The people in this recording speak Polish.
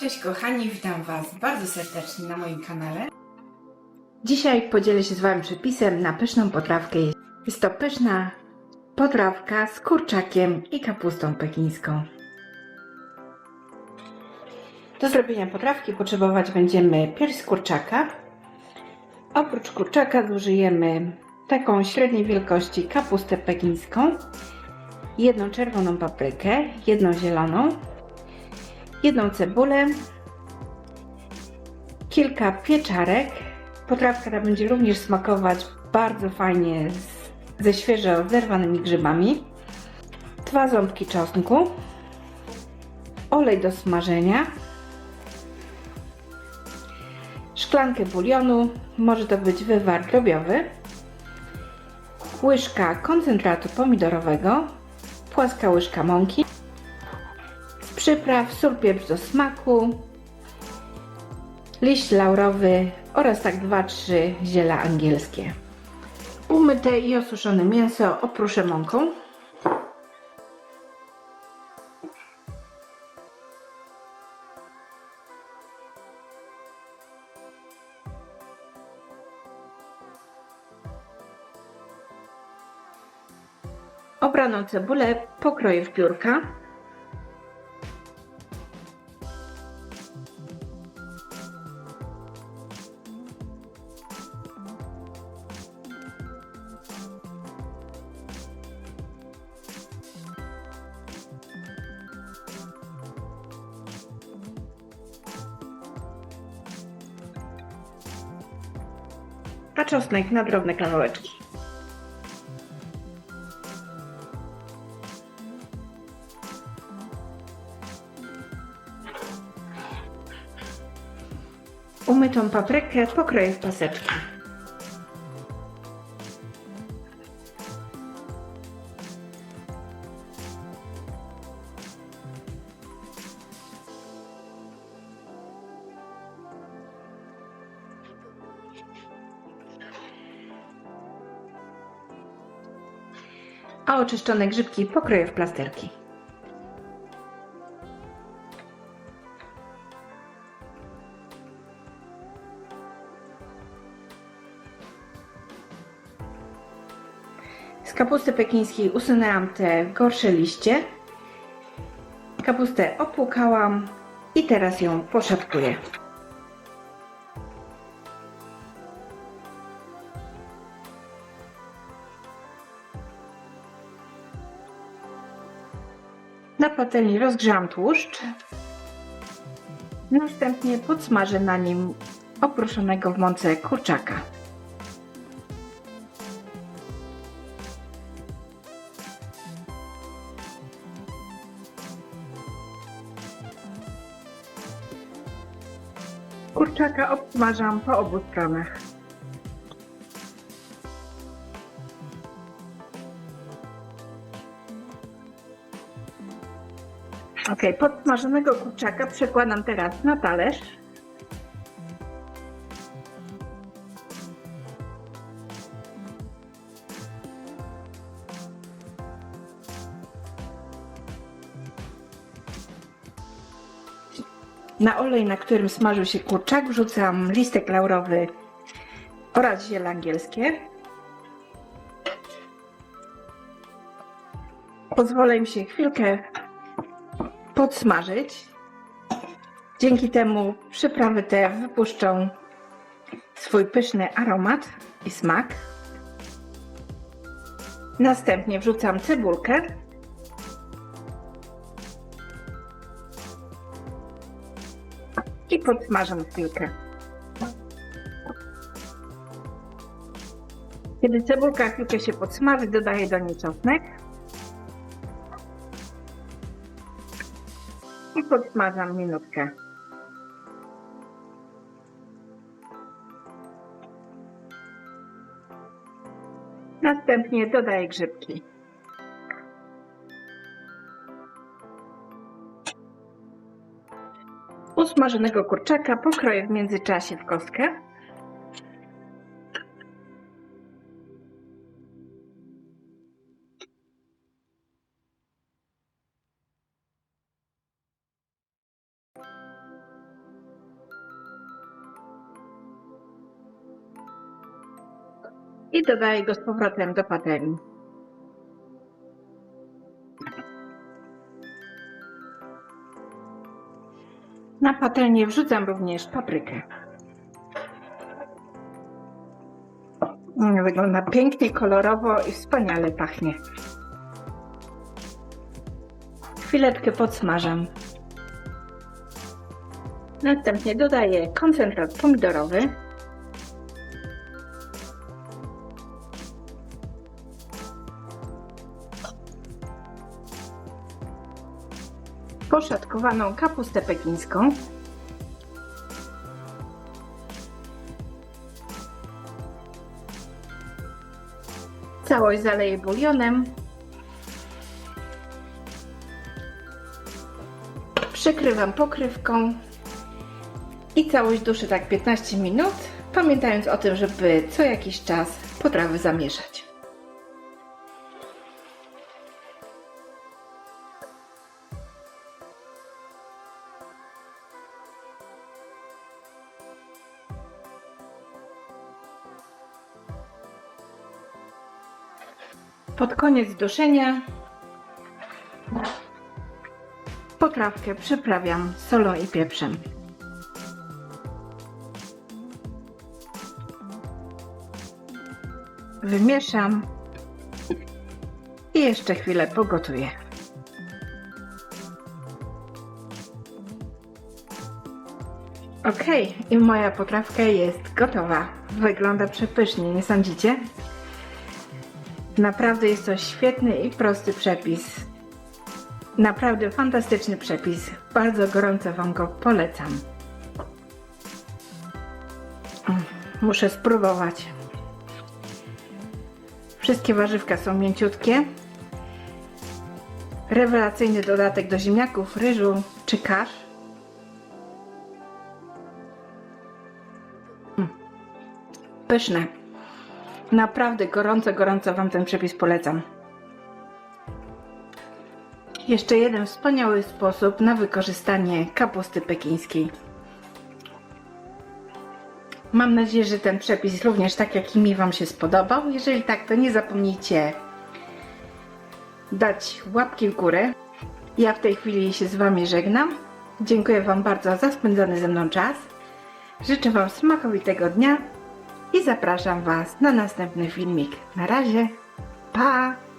Cześć kochani, witam Was bardzo serdecznie na moim kanale. Dzisiaj podzielę się z Wami przepisem na pyszną potrawkę. Jest to pyszna potrawka z kurczakiem i kapustą pekińską. Do zrobienia potrawki potrzebować będziemy pierś kurczaka. Oprócz kurczaka zużyjemy taką średniej wielkości kapustę pekińską, jedną czerwoną paprykę, jedną zieloną, jedną cebulę, kilka pieczarek. Potrawka ta będzie również smakować bardzo fajnie z, ze świeżo zerwanymi grzybami. Dwa ząbki czosnku, olej do smażenia, szklankę bulionu, może to być wywar drobiowy, łyżka koncentratu pomidorowego, płaska łyżka mąki, przypraw sól, pieprz do smaku, liść laurowy oraz tak 2-3 ziela angielskie. Umyte i osuszone mięso oprószę mąką. Obraną cebulę pokroję w piórka. A czosnek na drobne kawałeczki. Umytą paprykę pokroję w paseczki. A oczyszczone grzybki pokroję w plasterki. Z kapusty pekińskiej usunęłam te gorsze liście. Kapustę opłukałam i teraz ją poszatkuję. Na patelni rozgrzałam tłuszcz. Następnie podsmażę na nim oproszonego w mące kurczaka. Kurczaka obsmażam po obu stronach. Ok, podsmażonego kurczaka przekładam teraz na talerz. Na olej, na którym smażył się kurczak, wrzucam listek laurowy oraz ziele angielskie. Pozwolę im się chwilkę podsmażyć. Dzięki temu przyprawy te wypuszczą swój pyszny aromat i smak. Następnie wrzucam cebulkę. I podsmażam chwilkę. Kiedy cebulka chwilkę się podsmaży, dodaję do niej czosnek. Podsmażam minutkę. Następnie dodaję grzybki. Usmażonego kurczaka pokroję w międzyczasie w kostkę. I dodaję go z powrotem do patelni. Na patelnię wrzucam również paprykę. Wygląda pięknie, kolorowo i wspaniale pachnie. Chwileczkę podsmażam. Następnie dodaję koncentrat pomidorowy. Poszatkowaną kapustę pekińską. Całość zaleję bulionem. Przykrywam pokrywką i całość duszę tak 15 minut, pamiętając o tym, żeby co jakiś czas potrawy zamieszać. Pod koniec duszenia potrawkę przyprawiam solą i pieprzem. Wymieszam i jeszcze chwilę pogotuję. Ok, i moja potrawka jest gotowa. Wygląda przepysznie, nie sądzicie? Naprawdę jest to świetny i prosty przepis. Naprawdę fantastyczny przepis. Bardzo gorąco Wam go polecam. Muszę spróbować. Wszystkie warzywka są mięciutkie. Rewelacyjny dodatek do ziemniaków, ryżu czy kasz. Mm. Pyszne. Naprawdę gorąco, gorąco Wam ten przepis polecam. Jeszcze jeden wspaniały sposób na wykorzystanie kapusty pekińskiej. Mam nadzieję, że ten przepis również tak jak i mi Wam się spodobał. Jeżeli tak, to nie zapomnijcie dać łapki w górę. Ja w tej chwili się z Wami żegnam. Dziękuję Wam bardzo za spędzony ze mną czas. Życzę Wam smakowitego dnia i zapraszam Was na następny filmik. Na razie, pa!